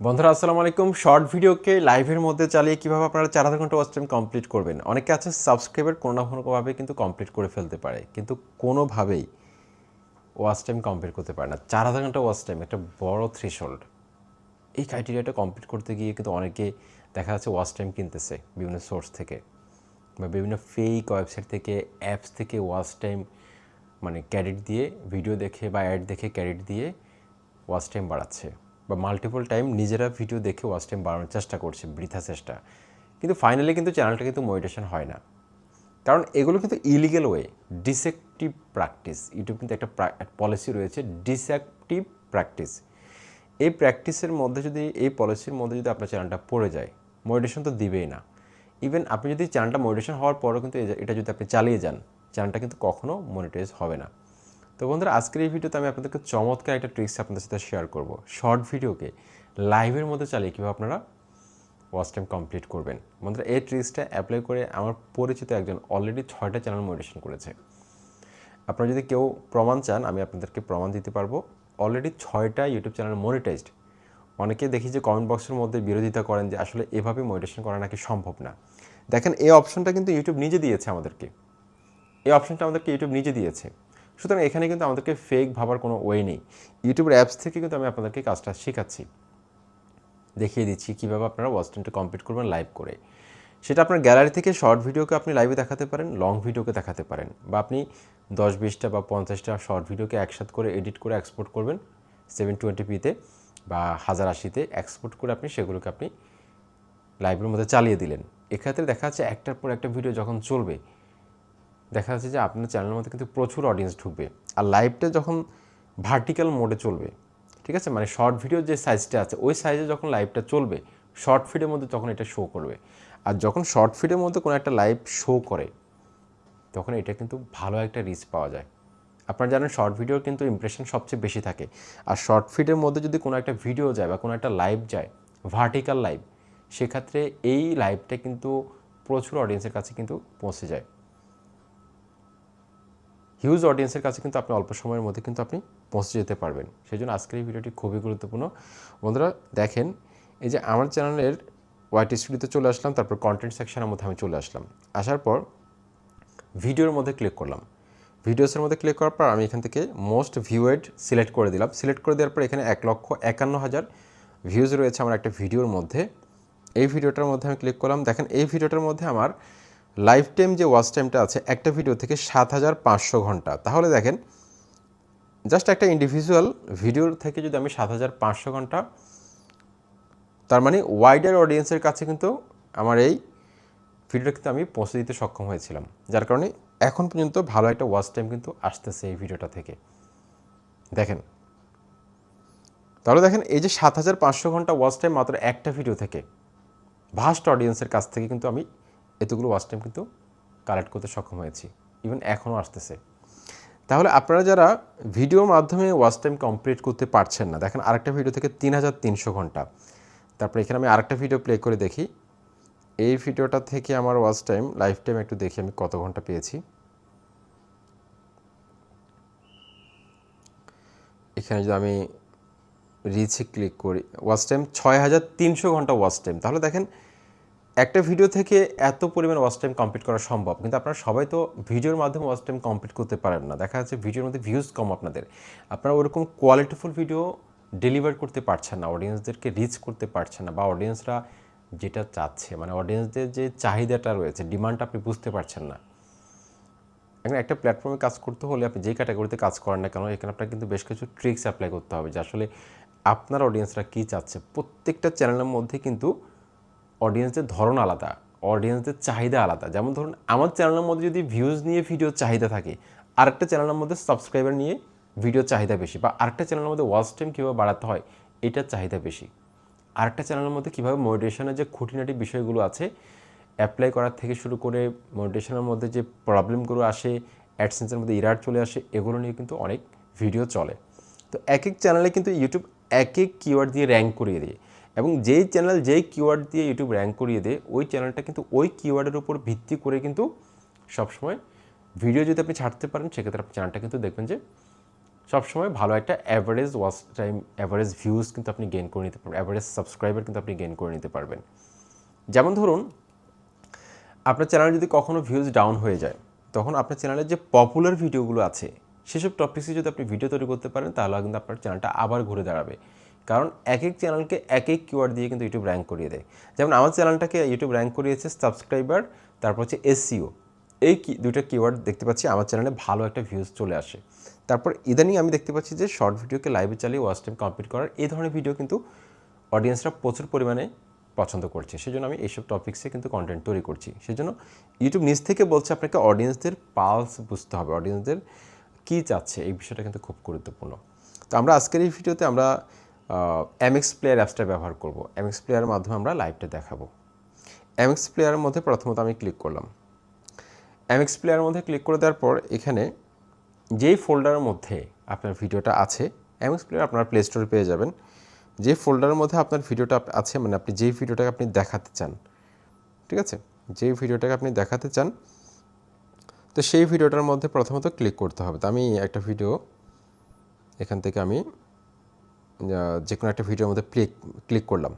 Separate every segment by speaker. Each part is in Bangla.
Speaker 1: বন্ধুরা, আসসালামু আলাইকুম। শর্ট ভিডিওকে লাইভের মধ্যে চালিয়ে কীভাবে আপনারা চার হাজার ঘণ্টা ওয়াচ টাইম কমপ্লিট করবেন? অনেকে আছে সাবস্ক্রাইবার কোনো না কোনোভাবে কিন্তু কমপ্লিট করে ফেলতে পারে, কিন্তু কোনোভাবেই ওয়াচ টাইম কমপ্লিট করতে পারে না। চার হাজার ঘণ্টা ওয়াচ টাইম একটা বড় থ্রেশহোল্ড এই ক্রাইটেরিয়াটা কমপ্লিট করতে গিয়ে কিন্তু অনেকে দেখা যাচ্ছে ওয়াচ টাইম কিনতেছে বিভিন্ন সোর্স থেকে বা বিভিন্ন ফেক ওয়েবসাইট থেকে অ্যাপস থেকে ওয়াচ টাইম মানে ক্যারেট দিয়ে ভিডিও দেখে বা অ্যাড দেখে ক্যারেট দিয়ে ওয়াচ টাইম বাড়াচ্ছে। বা মাল্টিপল টাইম নিজেরা ভিডিও দেখে ওয়াচ টাইম বাড়ানোর চেষ্টা করছে, বৃথা চেষ্টা। কিন্তু ফাইনালি কিন্তু চ্যানেলটা কিন্তু মডিটেশন হয় না। কারণ এগুলো কিন্তু illegal way deceptive practice YouTube কিন্তু একটা পলিসি রয়েছে ডিসেক্টিভ প্র্যাকটিস এই প্র্যাকটিসের মধ্যে যদি, এই পলিসির মধ্যে যদি আপনার চ্যানেলটা পড়ে যায় মডিটেশন তো দিবেই না। ইভেন আপনি যদি চ্যানেলটা মডিটেশন হওয়ার পরও কিন্তু এটা যদি আপনি চালিয়ে যান চ্যানেলটা কিন্তু কখনও মনিটাইজ হবে না। তো বন্ধুরা, আজকের এই ভিডিওতে আমি আপনাদেরকে চমৎকার একটা ট্রিক্স আপনাদের সাথে শেয়ার করব। শর্ট ভিডিওকে লাইভের মধ্যে চালিয়ে কীভাবে আপনারা ওয়াচ টাইম কমপ্লিট করবেন। বন্ধুরা, এই ট্রিক্সটা অ্যাপ্লাই করে আমার পরিচিত একজন অলরেডি ছয়টা চ্যানেল মডিটেশন করেছে। আপনারা যদি কেউ প্রমাণ চান, আমি আপনাদেরকে প্রমাণ দিতে পারব। অলরেডি ছয়টা ইউটিউব চ্যানেল মনিটাইজড অনেকে দেখি যে কমেন্ট বক্সের মধ্যে বিরোধিতা করেন যে আসলে এভাবে মডিটেশন করা নাকি সম্ভব না। দেখেন, এই অপশনটা কিন্তু ইউটিউব নিজে দিয়েছে আমাদেরকে। এই অপশনটা আমাদেরকে ইউটিউব নিজে দিয়েছে। সুতরাং এখানে কিন্তু আমাদেরকে ফেক ভাবার কোনো ওয়ে নেই। ইউটিউবের অ্যাপস থেকে কিন্তু আমি আপনাদেরকে কাজটা শেখাচ্ছি। দেখিয়ে দিচ্ছি কীভাবে আপনারা ওয়াচ কমপ্লিট করবেন লাইভ করে। সেটা আপনার গ্যালারি থেকে শর্ট ভিডিওকে আপনি লাইভে দেখাতে পারেন লং ভিডিওকে দেখাতে পারেন বা আপনি দশ বিশটা বা পঞ্চাশটা শর্ট ভিডিওকে একসাথে করে এডিট করে এক্সপোর্ট করবেন সেভেন টোয়েন্টি পিতে বা হাজার আশিতে এক্সপোর্ট করে আপনি সেগুলোকে আপনি লাইভের মধ্যে চালিয়ে দিলেন। এক্ষেত্রে দেখা যাচ্ছে একটার পর একটা ভিডিও যখন চলবে দেখা যাচ্ছে যে আপনার চ্যানেলের মধ্যে কিন্তু প্রচুর অডিয়েন্স ঢুকবে। আর লাইভটা যখন ভার্টিক্যাল মোডে চলবে, ঠিক আছে? মানে শর্ট ভিডিও যে সাইজটা আছে, ওই সাইজে যখন লাইভটা চলবে শর্ট ফিডের মধ্যে তখন এটা শো করবে। আর যখন শর্ট ফিডের মধ্যে কোনো একটা লাইভ শো করে, তখন এটা কিন্তু ভালো একটা রিচ পাওয়া যায়। আপনারা জানেন শর্ট ভিডিওর কিন্তু ইমপ্রেশন সবচেয়ে বেশি থাকে। আর শর্ট ফিডের মধ্যে যদি কোনো একটা ভিডিও যায় বা কোনো একটা লাইভ যায় ভার্টিক্যাল লাইভ সেক্ষেত্রে এই লাইভটা কিন্তু প্রচুর অডিয়েন্সের কাছে কিন্তু পৌঁছে যায়। হিউজ অডিয়েন্সের কাছে কিন্তু আপনি অল্প সময়ের মধ্যে কিন্তু আপনি পৌঁছে যেতে পারবেন। সেই জন্য আজকের এই ভিডিওটি খুবই গুরুত্বপূর্ণ। বন্ধুরা, দেখেন, এই যে আমার চ্যানেলের ওয়াইটি স্টুডিওতে চলে আসলাম, তারপর কন্টেন্ট সেকশনের মধ্যে আমি চলে আসলাম। আসার পর ভিডিওর মধ্যে ক্লিক করলাম। ভিডিওসের মধ্যে ক্লিক করার পর আমি এখান থেকে মোস্ট ভিউয়েড সিলেক্ট করে দিলাম। সিলেক্ট করে দেওয়ার পর এখানে এক লক্ষ একান্ন হাজার ভিউজ রয়েছে আমার একটা ভিডিওর মধ্যে। এই ভিডিওটার মধ্যে আমি ক্লিক করলাম। দেখেন, এই ভিডিওটার মধ্যে আমার লাইফ টাইম যে ওয়াচ টাইমটা আছে, একটা ভিডিও থেকে সাত হাজার পাঁচশো ঘণ্টা। তাহলে দেখেন জাস্ট একটা ইন্ডিভিজুয়াল ভিডিওর থেকে যদি আমি সাত হাজার পাঁচশো ঘণ্টা, তার মানে ওয়াইডার অডিয়েন্সের কাছে কিন্তু আমার এই ভিডিওটা কিন্তু আমি পৌঁছে দিতে সক্ষম হয়েছিলাম। যার কারণে এখন পর্যন্ত ভালো একটা ওয়াচ টাইম কিন্তু আসতেছে এই ভিডিওটা থেকে। দেখেন, তাহলে দেখেন, এই যে সাত হাজার পাঁচশো ঘণ্টা ওয়াচ টাইম মাত্র একটা ভিডিও থেকে ভাস্ট অডিয়েন্সের কাছ থেকে কিন্তু আমি এতগুলো ওয়াচ টাইম কিন্তু কালেক্ট করতে সক্ষম হয়েছি ইভেন এখনও আসতেছে। তাহলে আপনারা যারা ভিডিওর মাধ্যমে ওয়াচ টাইম কমপ্লিট করতে পারছেন না, দেখেন আরেকটা ভিডিও থেকে তিন হাজার তিনশো ঘণ্টা। তারপরে এখানে আমি আরেকটা ভিডিও প্লে করে দেখি। এই ভিডিওটা থেকে আমার ওয়াচ টাইম লাইফ টাইম একটু দেখি আমি কত ঘণ্টা পেয়েছি। এখানে যদি আমি রিচে ক্লিক করি ওয়াচ টাইম ছয় হাজার তিনশো ঘণ্টা ওয়াচ টাইম তাহলে দেখেন একটা ভিডিও থেকে এত পরিমাণ ওয়াচ টাইম কমপ্লিট করা সম্ভব, কিন্তু আপনারা সবাই তো ভিডিওর মাধ্যমে ওয়াচ টাইম কমপ্লিট করতে পারেন না। দেখা যাচ্ছে ভিডিওর মধ্যে ভিউজ কম আপনাদের। আপনারা ওরকম কোয়ালিটিফুল ভিডিও ডেলিভার করতে পারছেন না অডিয়েন্সদেরকে রিচ করতে পারছেন না, বা অডিয়েন্সরা যেটা চাচ্ছে মানে অডিয়েন্সদের যে চাহিদাটা রয়েছে ডিমান্ডটা আপনি বুঝতে পারছেন না। এখন একটা প্ল্যাটফর্মে কাজ করতে হলে আপনি যে ক্যাটাগরিতে কাজ করেন না কেন, এখানে আপনার কিন্তু বেশ কিছু ট্রিক্স অ্যাপ্লাই করতে হবে, যে আসলে আপনার অডিয়েন্সরা কী চাচ্ছে। প্রত্যেকটা চ্যানেলের মধ্যে কিন্তু অডিয়েন্সের ধরন আলাদা অডিয়েন্সদের চাহিদা আলাদা। যেমন ধরুন, আমার চ্যানেলের মধ্যে যদি ভিউজ নিয়ে ভিডিও চাহিদা থাকে, আরেকটা চ্যানেলের মধ্যে সাবস্ক্রাইবার নিয়ে ভিডিও চাহিদা বেশি বা আরেকটা চ্যানেলের মধ্যে ওয়াচ টাইম কীভাবে বাড়াতে হয়, এটার চাহিদা বেশি। আরেকটা চ্যানেলের মধ্যে কীভাবে মোটিভেশনের যে খুঁটিনাটি বিষয়গুলো আছে অ্যাপ্লাই করার থেকে শুরু করে মোটিভেশনের মধ্যে যে প্রবলেমগুলো আসে অ্যাডসেন্সের মধ্যে ইরার চলে আসে, এগুলো নিয়ে কিন্তু অনেক ভিডিও চলে। তো এক এক চ্যানেলে কিন্তু ইউটিউব এক এক কিওয়ার্ড দিয়ে র্যাঙ্ক করিয়ে দিয়ে। এবং যেই চ্যানেল যেই কিওয়ার্ড দিয়ে ইউটিউব র্যাঙ্ক করিয়ে দেয়, ওই চ্যানেলটা কিন্তু ওই কিওয়ার্ডের উপর ভিত্তি করে কিন্তু সবসময় ভিডিও যদি আপনি ছাড়তে পারেন, সেক্ষেত্রে আপনার চ্যানেলটা কিন্তু দেখবেন যে সবসময় ভালো একটা average watch time average views কিন্তু আপনি গেইন করে নিতে পারবেন অ্যাভারেজ সাবস্ক্রাইবার কিন্তু আপনি গেইন করে নিতে পারবেন। যেমন ধরুন, আপনার চ্যানেলে যদি কখনো ভিউজ ডাউন হয়ে যায়, তখন আপনার চ্যানেলের যে পপুলার ভিডিওগুলো আছে, সেসব টপিক্সে যদি আপনি ভিডিও তৈরি করতে পারেন, তাহলে কিন্তু আপনার চ্যানেলটা আবার ঘুরে দাঁড়াবে। কারণ এক এক চ্যানেলকে এক এক কিওয়ার্ড দিয়ে কিন্তু ইউটিউব র্যাঙ্ক করিয়ে দেয়। যেমন আমার চ্যানেলটাকে ইউটিউব র্যাঙ্ক করিয়েছে সাবস্ক্রাইবার তারপর হচ্ছে এসসিও এই কি, দুইটা কিওয়ার্ড দেখতে পাচ্ছি, আমার চ্যানেলে ভালো একটা ভিউজ চলে আসে। তারপর ইদানিং আমি দেখতে পাচ্ছি যে শর্ট ভিডিওকে লাইভে চালিয়ে ওয়াচ টাইম কমপ্লিট করার এই ধরনের ভিডিও কিন্তু অডিয়েন্সরা প্রচুর পরিমাণে পছন্দ করছে। সেজন্য আমি এইসব টপিক্সে কিন্তু কন্টেন্ট তৈরি করছি। সেজন্য ইউটিউব নিজ থেকে বলছে আপনাকে অডিয়েন্সদের পালস বুঝতে হবে অডিয়েন্সদের কী চাচ্ছে, এই বিষয়টা কিন্তু খুব গুরুত্বপূর্ণ। তো আমরা আজকের এই ভিডিওতে আমরা এমএক্স প্লেয়ার অ্যাপসটা ব্যবহার করব। এমএক্স প্লেয়ারের মাধ্যমে আমরা লাইভটা দেখাবো। এমএক্স প্লেয়ারের মধ্যে প্রথমত আমি ক্লিক করলাম। এমএক্স প্লেয়ারের মধ্যে ক্লিক করে দেওয়ার পর এখানে যেই ফোল্ডারের মধ্যে আপনার ভিডিওটা আছে এমএক্স প্লেয়ার আপনার প্লে স্টোরে পেয়ে যাবেন। যে ফোল্ডারের মধ্যে আপনার ভিডিওটা আছে মানে আপনি যেই ভিডিওটাকে আপনি দেখাতে চান, ঠিক আছে? যেই ভিডিওটাকে আপনি দেখাতে চান, তো সেই ভিডিওটার মধ্যে প্রথমত ক্লিক করতে হবে। তো আমি একটা ভিডিও এখান থেকে আমি যে কোনো একটা ভিডিওর মধ্যে ক্লিক ক্লিক করলাম।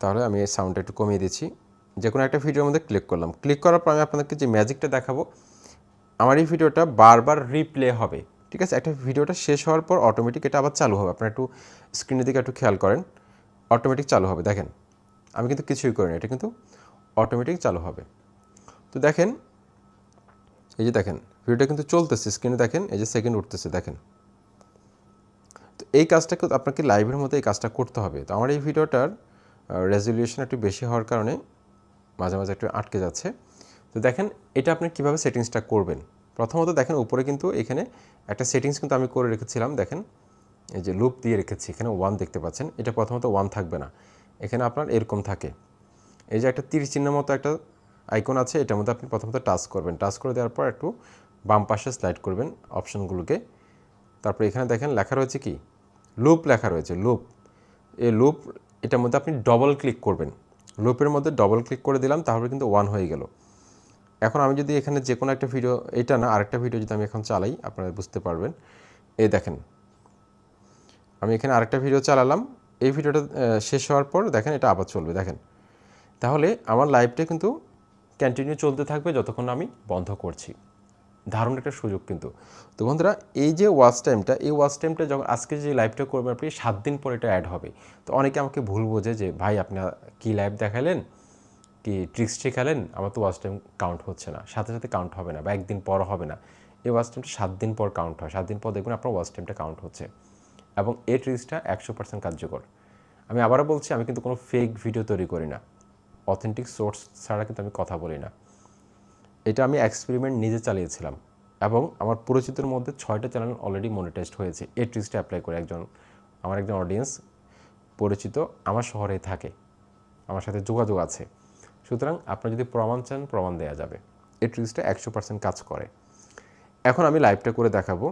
Speaker 1: তাহলে আমি এই সাউন্ডটা একটু কমিয়ে দিচ্ছি। যে কোনো একটা ভিডিওর মধ্যে ক্লিক করলাম। ক্লিক করার পর আমি আপনাদেরকে যে ম্যাজিকটা দেখাবো, আমার এই ভিডিওটা বারবার রিপ্লে হবে। ঠিক আছে? একটা ভিডিওটা শেষ হওয়ার পর অটোমেটিক এটা আবার চালু হবে। আপনারা একটু স্ক্রিনের দিকে একটু খেয়াল করেন। অটোমেটিক চালু হবে। দেখেন, আমি কিন্তু কিছুই করিনি। এটা কিন্তু অটোমেটিক চালু হবে। তো দেখেন, এই যে দেখেন ভিডিওটা কিন্তু চলতেছে। স্ক্রিনে দেখেন, এই যে সেকেন্ড উঠতেছে। দেখেন। এই কাজটা কিন্তু আপনাকে লাইভের মধ্যে এই কাজটা করতে হবে। তো আমার এই ভিডিওটার রেজলিউশন একটু বেশি হওয়ার কারণে মাঝে মাঝে একটু আটকে যাচ্ছে। তো দেখেন, এটা আপনি কীভাবে সেটিংসটা করবেন? প্রথমত দেখেন, উপরে কিন্তু এখানে একটা সেটিংস কিন্তু আমি করে রেখেছিলাম, দেখেন। এই যে লুপ দিয়ে রেখেছি, এখানে ওয়ান দেখতে পাচ্ছেন। এটা প্রথমত ওয়ান থাকবে না। এখানে আপনার এরকম থাকে। এই যে একটা তীর চিহ্ন মতো একটা আইকন আছে, এটার মধ্যে আপনি প্রথমত টাচ করবেন। টাচ করে দেওয়ার পর একটু বাম পাশে স্লাইড করবেন অপশনগুলোকে তারপরে এখানে দেখেন, লেখা রয়েছে কি? লুপ লেখা রয়েছে লুপ এই লুপ এটার মধ্যে আপনি ডবল ক্লিক করবেন। লুপের মধ্যে ডবল ক্লিক করে দিলাম, তাহলে কিন্তু ওয়ান হয়ে গেল। এখন আমি যদি এখানে যে কোনো একটা ভিডিও এটা না, আরেকটা ভিডিও যদি আমি এখন চালাই, আপনারা বুঝতে পারবেন। এই দেখেন, আমি এখানে আরেকটা ভিডিও চালালাম। এই ভিডিওটা শেষ হওয়ার পর দেখেন এটা আবার চলবে, দেখেন। তাহলে আমার লাইভটা কিন্তু কন্টিনিউ চলতে থাকবে যতক্ষণ আমি বন্ধ করছি। দারুণ একটা সুযোগ কিন্তু। তো বন্ধুরা, এই যে ওয়াচ টাইমটা এই ওয়াচ টাইমটা যখন আজকে যে লাইভটা করবেন আপনি, সাত দিন পর এটা অ্যাড হবে। তো অনেকে আমাকে ভুল বোঝে যে, ভাই, আপনি কি লাইভ দেখালেন? কি ট্রিক্স শেখালেন? আমার তো ওয়াচ টাইম কাউন্ট হচ্ছে না। সাথে সাথে কাউন্ট হবে না বা একদিন পর হবে না। এই ওয়াচ টাইমটা সাত দিন পর কাউন্ট হয়। সাত দিন পর দেখবেন আপনার ওয়াচ টাইমটা কাউন্ট হচ্ছে। এবং এই ট্রিক্সটা একশো পার্সেন্ট কার্যকর। আমি আবারও বলছি, আমি কিন্তু কোনো ফেক ভিডিও তৈরি করি না। অথেন্টিক সোর্স ছাড়া কিন্তু আমি কথা বলি না। এটা আমি এক্সপেরিমেন্ট নিজে চালিয়েছিলাম এবং আমার পরিচিতের মধ্যে ছয়টা চ্যানেল অলরেডি মনিটাইজড হয়েছে। এই ট্রিক্সটা অ্যাপ্লাই করে একজন, আমার একজন অডিয়েন্স পরিচিত আমার শহরে থাকে, আমার সাথে যোগাযোগ আছে। সুতরাং আপনি যদি প্রমাণ চান, প্রমাণ দেওয়া যাবে। এই ট্রিক্সটা একশো পার্সেন্ট কাজ করে। এখন আমি লাইভটা করে দেখাবো।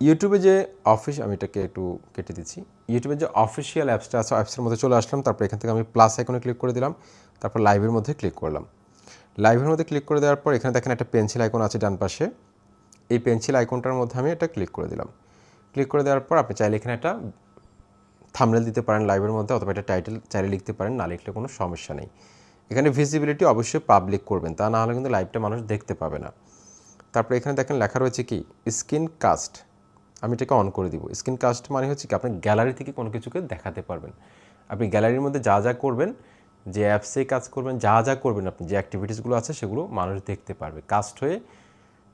Speaker 1: ইউটিউবে যে অফিস আমি এটাকে একটু কেটে দিচ্ছি। ইউটিউবে যে অফিসিয়াল অ্যাপসটা আছে অ্যাপসের মধ্যে চলে আসলাম। তারপর এখান থেকে আমি প্লাস আইকনে ক্লিক করে দিলাম। তারপর লাইভের মধ্যে ক্লিক করলাম। লাইভের মধ্যে ক্লিক করে দেওয়ার পর, এখানে দেখেন একটা পেন্সিল আইকন আছে ডান পাশে। এই পেন্সিল আইকনটার মধ্যে আমি এটা ক্লিক করে দিলাম। ক্লিক করে দেওয়ার পর, আপনি চাইলে এখানে একটা থামনেল দিতে পারেন লাইভের মধ্যে, অথবা একটা টাইটেল চাইলে লিখতে পারেন, না লিখলে কোনো সমস্যা নেই। এখানে ভিজিবিলিটি অবশ্যই পাবলিক করবেন, তা না হলে কিন্তু লাইভটা মানুষ দেখতে পাবে না। তারপরে এখানে দেখেন লেখা রয়েছে কি? স্ক্রিন কাস্ট আমি এটাকে অন করে দিব। স্ক্রিন কাস্ট মানে হচ্ছে কি? আপনি গ্যালারি থেকে কোনো কিছুকে দেখাতে পারবেন। আপনি গ্যালারির মধ্যে যা যা করবেন যে অ্যাপসে কাজ করবেন, যা যা করবেন আপনি, যে অ্যাক্টিভিটিসগুলো আছে সেগুলো মানুষ দেখতে পারবে কাস্ট হয়ে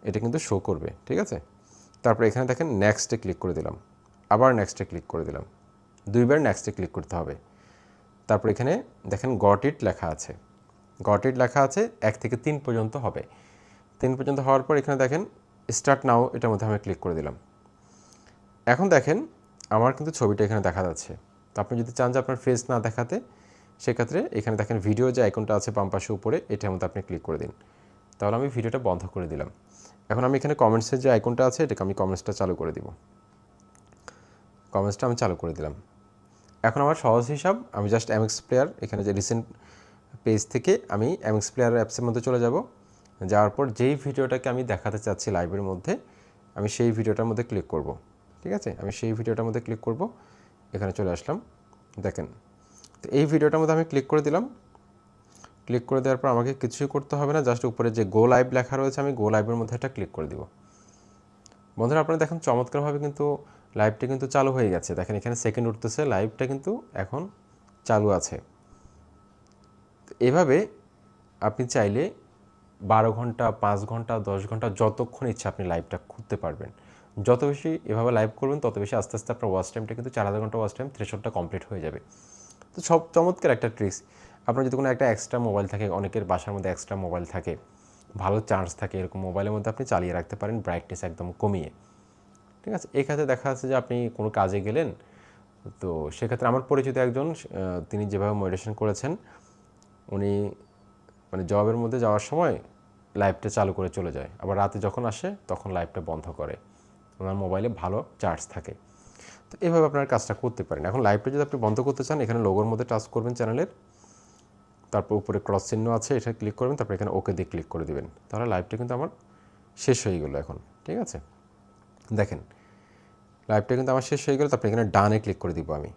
Speaker 1: এটা কিন্তু শো করবে, ঠিক আছে? তারপরে এখানে দেখেন নেক্সটে ক্লিক করে দিলাম, আবার নেক্সটে ক্লিক করে দিলাম, দুইবার নেক্সটে ক্লিক করতে হবে। তারপর এখানে দেখেন গট ইট লেখা আছে গট ইট লেখা আছে, এক থেকে তিন পর্যন্ত হবে। তিন পর্যন্ত হওয়ার পর এখানে দেখেন স্টার্ট নাও এটার মধ্যে আমি ক্লিক করে দিলাম। এখন দেখেন আমার কিন্তু ছবিটা এখানে দেখা যাচ্ছে। তো আপনি যদি চান যে আপনার ফেস না দেখাতে সেক্ষেত্রে এখানে দেখেন ভিডিও যে আইকনটা আছে বাম পাশে উপরে, এটার মধ্যে আপনি ক্লিক করে দিন। তাহলে আমি ভিডিওটা বন্ধ করে দিলাম। এখন আমি এখানে কমেন্টসের যে আইকনটা আছে, এটাকে আমি কমেন্টসটা চালু করে দিব। কমেন্টসটা আমি চালু করে দিলাম। এখন আমার সহজ হিসাব, আমি জাস্ট এমএক্স প্লেয়ার এখানে যে রিসেন্ট পেজ থেকে আমি এমএক্স প্লেয়ার অ্যাপসের মধ্যে চলে যাব। যাওয়ার পর যেই ভিডিওটাকে আমি দেখাতে চাচ্ছি লাইভের মধ্যে, আমি সেই ভিডিওটার মধ্যে ক্লিক করব। ঠিক আছে? আমি সেই ভিডিওটার মধ্যে ক্লিক করব। এখানে চলে আসলাম। দেখেন তো এই ভিডিওটার মধ্যে আমি ক্লিক করে দিলাম। ক্লিক করে দেওয়ার পর আমাকে কিছুই করতে হবে না জাস্ট উপরে যে গো লাইভ লেখা রয়েছে, আমি গো লাইভের মধ্যে এটা ক্লিক করে দিব। বন্ধুরা, আপনারা দেখেন, চমৎকারভাবে কিন্তু লাইভটা কিন্তু চালু হয়ে গেছে। দেখেন, এখানে সেকেন্ড উঠতেছে লাইভটা কিন্তু এখন চালু আছে। এভাবে আপনি চাইলে বারো ঘণ্টা, পাঁচ ঘণ্টা, দশ ঘণ্টা যতক্ষণ ইচ্ছা আপনি লাইভটা খুঁজতে পারবেন। যত বেশি এভাবে লাইভ করবেন, তত বেশি আস্তে আস্তে আপনার ওয়াচ টাইমটা কিন্তু চার হাজার ঘণ্টা ওয়াচ টাইম থ্রেশনটা কমপ্লিট হয়ে যাবে। তো সব চমৎকার একটা ট্রিক্স। আপনার যদি কোনো একটা এক্সট্রা মোবাইল থাকে, অনেকের বাসার মধ্যে এক্সট্রা মোবাইল থাকে, ভালো চার্জ থাকে, এরকম মোবাইলের মধ্যে আপনি চালিয়ে রাখতে পারেন ব্রাইটনেস একদম কমিয়ে। ঠিক আছে? এই ক্ষেত্রে দেখা যাচ্ছে যে আপনি কোনো কাজে গেলেন, তো সেক্ষেত্রে আমার পরিচিত একজন তিনি যেভাবে মেডিটেশন করেছেন, উনি মানে জবের মধ্যে যাওয়ার সময় লাইভটা চালু করে চলে যায়। আবার রাতে যখন আসে, তখন লাইভটা বন্ধ করে। ওনার মোবাইলে ভালো চার্জ থাকে। তো এভাবে আপনার কাজটা করতে পারেন। এখন লাইভটা যদি আপনি বন্ধ করতে চান, এখানে লোগোর মধ্যে টাচ করবেন চ্যানেলের তারপর উপরে ক্রস চিহ্ন আছে, এটা ক্লিক করবেন, তারপর এখানে ওকে দিয়ে ক্লিক করে দিবেন। তাহলে লাইভটা কিন্তু আমার শেষ হয়ে গেলো এখন, ঠিক আছে? দেখেন লাইভটা কিন্তু আমার শেষ হয়ে গেলো, তারপরে এখানে ডানে ক্লিক করে দিব আমি।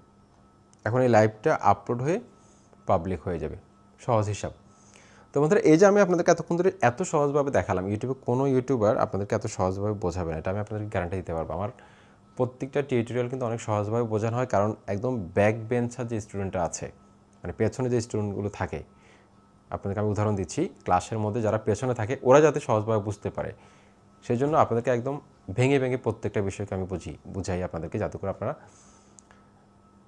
Speaker 1: এখন এই লাইভটা আপলোড হয়ে পাবলিক হয়ে যাবে, সহজ হিসাব। তো বন্ধুরা, এই যে আমি আপনাদেরকে এতক্ষণ ধরে এত সহজভাবে দেখালাম, ইউটিউবে কোনো ইউটিউবার আপনাদেরকে এত সহজভাবে বোঝাবে না, এটা আমি আপনাদেরকে গ্যারান্টি দিতে পারব। আমার প্রত্যেকটা টিউটোরিয়াল কিন্তু অনেক সহজভাবে বোঝানো হয়, কারণ একদম ব্যাক বেঞ্চার যে স্টুডেন্টরা আছে মানে পেছনে যে স্টুডেন্টগুলো থাকে, আপনাদেরকে আমি উদাহরণ দিচ্ছি ক্লাসের মধ্যে যারা পেছনে থাকে, ওরা যাতে সহজভাবে বুঝতে পারে। সেই জন্য আপনাদেরকে একদম ভেঙে ভেঙে প্রত্যেকটা বিষয়কে আমি বুঝি, বুঝাই আপনাদেরকে, যাতে করে আপনারা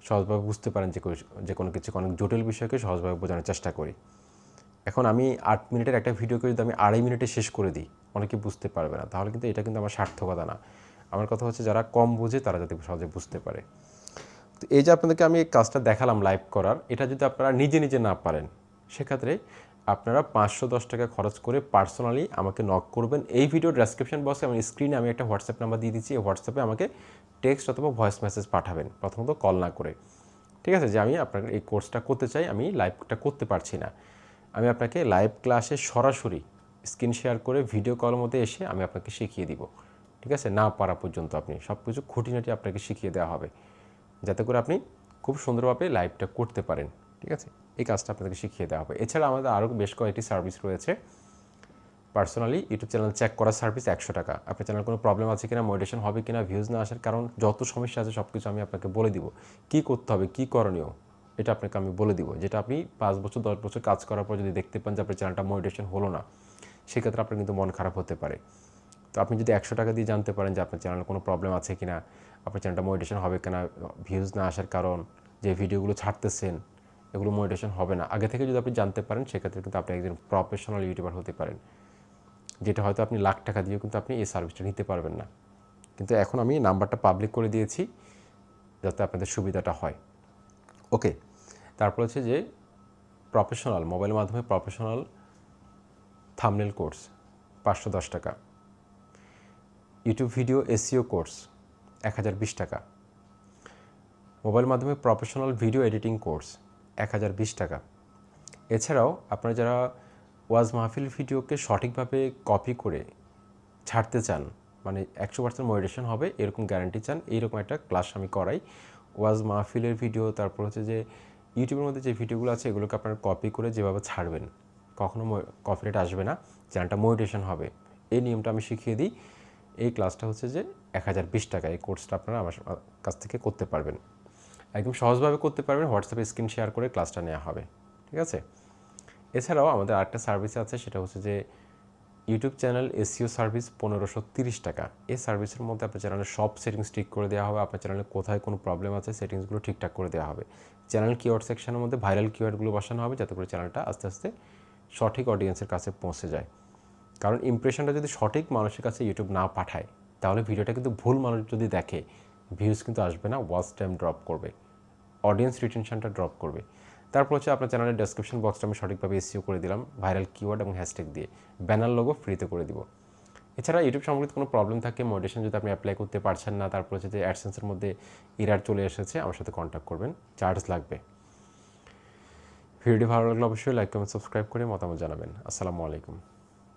Speaker 1: সহজভাবে বুঝতে পারেন যে যে কোনো কিছু, অনেক জটিল বিষয়কে সহজভাবে বোঝানোর চেষ্টা করি। এখন আমি আট মিনিটের একটা ভিডিওকে যদি আমি আড়াই মিনিটে শেষ করে দিই, অনেকে বুঝতে পারবে না, তাহলে কিন্তু এটা কিন্তু আমার সার্থকতা না। আমার কথা হচ্ছে যারা কম বুঝে তারা যাতে সহজে বুঝতে পারে। তো এই যে আপনাদেরকে আমি এই কাজটা দেখালাম লাইভ করার, এটা যদি আপনারা নিজে নিজে না পারেন, সেক্ষেত্রে আপনারা পাঁচশো দশ টাকা খরচ করে পার্সোনালি আমাকে নক করবেন। এই ভিডিও ডেসক্রিপশন বক্সে আমি স্ক্রিনে আমি একটা হোয়াটসঅ্যাপ নাম্বার দিয়ে দিচ্ছি, এই হোয়াটসঅ্যাপে আমাকে টেক্সট অথবা ভয়েস মেসেজ পাঠাবেন, প্রথমত কল না করে। ঠিক আছে? যে আমি আপনার এই কোর্সটা করতে চাই, আমি লাইভটা করতে পারছি না। আমি আপনাকে লাইভ ক্লাসে সরাসরি স্ক্রিন শেয়ার করে ভিডিও কলের মধ্যে এসে আমি আপনাকে শিখিয়ে দিব। ঠিক আছে? না পারা পর্যন্ত আপনি সব কিছু খুঁটিনাটি আপনাকে শিখিয়ে দেওয়া হবে। যাতে করে আপনি খুব সুন্দরভাবে লাইভটা করতে পারেন, ঠিক আছে? এই কাজটা আপনাদেরকে শিখিয়ে দেওয়া হবে। এছাড়া আমাদের আরও বেশ কয়েকটি সার্ভিস রয়েছে। পার্সোনালি ইউটিউব চ্যানেল চেক করার সার্ভিস একশো টাকা। আপনার চ্যানেল কোনো প্রবলেম আছে কিনা মোটিভেশন হবে কিনা ভিউজ না আসার কারণ, যত সমস্যা আছে সব কিছু আমি আপনাকে বলে দিব। কী করতে হবে, কী করণীয়, এটা আপনাকে আমি বলে দিব। যেটা আপনি পাঁচ বছর, দশ বছর কাজ করার পর যদি দেখতে পান যে আপনার চ্যানেলটা মোটিভেশন হলো না, সেক্ষেত্রে আপনার কিন্তু মন খারাপ হতে পারে। তো আপনি যদি একশো টাকা দিয়ে জানতে পারেন যে আপনার চ্যানেলে কোনো প্রবলেম আছে কি না আপনার চ্যানেলটা মোটিভেশন হবে কিনা ভিউজ না আসার কারণ, যে ভিডিওগুলো ছাড়তেছেন, এগুলো মোডিটেশন হবে না। আগে থেকে যদি আপনি জানতে পারেন, সেক্ষেত্রে কিন্তু আপনি একজন প্রফেশনাল ইউটিউবার হতে পারেন। যেটা হয়তো আপনি লাখ টাকা দিয়েও কিন্তু আপনি এই সার্ভিসটা নিতে পারবেন না। কিন্তু এখন আমি নাম্বারটা পাবলিক করে দিয়েছি, যাতে আপনাদের সুবিধাটা হয়। ওকে তারপর হচ্ছে যে প্রফেশনাল মোবাইলের মাধ্যমে প্রফেশনাল থামনেল কোর্স পাঁচশো দশ টাকা। ইউটিউব ভিডিও এসিও কোর্স এক হাজার বিশ টাকা। মোবাইল মাধ্যমে প্রফেশনাল ভিডিও এডিটিং কোর্স এক হাজার বিশ টাকা। এছাড়াও আপনারা যারা ওয়াজ মাহফিল ভিডিওকে সঠিকভাবে কপি করে ছাড়তে চান মানে একশো পার্সেন্ট মডিটেশন হবে, এরকম গ্যারান্টি চান, এইরকম একটা ক্লাস আমি করাই। ওয়াজ মাহফিলের ভিডিও তারপর হচ্ছে যে ইউটিউবের মধ্যে যে ভিডিওগুলো আছে, এগুলোকে আপনারা কপি করে যেভাবে ছাড়বেন, কখনো কপিরাইট আসবে না চ্যানেলটা মডিটেশন হবে। এই নিয়মটা আমি শিখিয়ে দিই। এই ক্লাসটা হচ্ছে যে এক হাজার বিশ টাকা। এই কোর্সটা আপনারা আমার কাছ থেকে করতে পারবেন। একদম সহজভাবে করতে পারবেন। হোয়াটসঅ্যাপে স্ক্রিন শেয়ার করে ক্লাসটা নেওয়া হবে। ঠিক আছে? এছাড়াও আমাদের আরেকটা সার্ভিস আছে, সেটা হচ্ছে যে ইউটিউব চ্যানেল এসিও সার্ভিস পনেরোশো তিরিশ টাকা। এই সার্ভিসের মধ্যে আপনার চ্যানেলের সব সেটিংস ঠিক করে দেওয়া হবে। আপনার চ্যানেলে কোথায় কোনো প্রবলেম আছে সেটিংসগুলো ঠিকঠাক করে দেওয়া হবে। চ্যানেল কিওয়ার্ড সেকশনের মধ্যে ভাইরাল কিওয়ার্ডগুলো বসানো হবে, যাতে করে চ্যানেলটা আস্তে আস্তে সঠিক অডিয়েন্সের কাছে পৌঁছে যায়। কারণ ইমপ্রেশনটা যদি সঠিক মানুষের কাছে ইউটিউব না পাঠায়, তাহলে ভিডিওটা কিন্তু ভুল মানুষ যদি দেখে ভিউজ কিন্তু আসবে না ওয়াচ টাইম ড্রপ করবে অডিয়েন্স রিটেনশনটা ড্রপ করবে। তারপর হচ্ছে আপনার চ্যানেলের ডেসক্রিপশন বক্সটা আমি সঠিকভাবে এসিও করে দিলাম ভাইরাল কিওয়ার্ড এবং হ্যাশট্যাগ দিয়ে ব্যানার লোগো ফ্রিতে করে দিব। এছাড়া ইউটিউব সম্পর্কিত কোনো প্রবলেম থাকে মোটিভেশন যদি আপনি অ্যাপ্লাই করতে পারছেন না, তারপর হচ্ছে যে অ্যাডসেন্সের মধ্যে ইরার চলে এসেছে, আমার সাথে কন্ট্যাক্ট করবেন চার্জ লাগবে। ভিডিওটি ভালো লাগলে অবশ্যই লাইক কমেন্ট সাবস্ক্রাইব করে মতামত জানাবেন। আসসালামু আলাইকুম।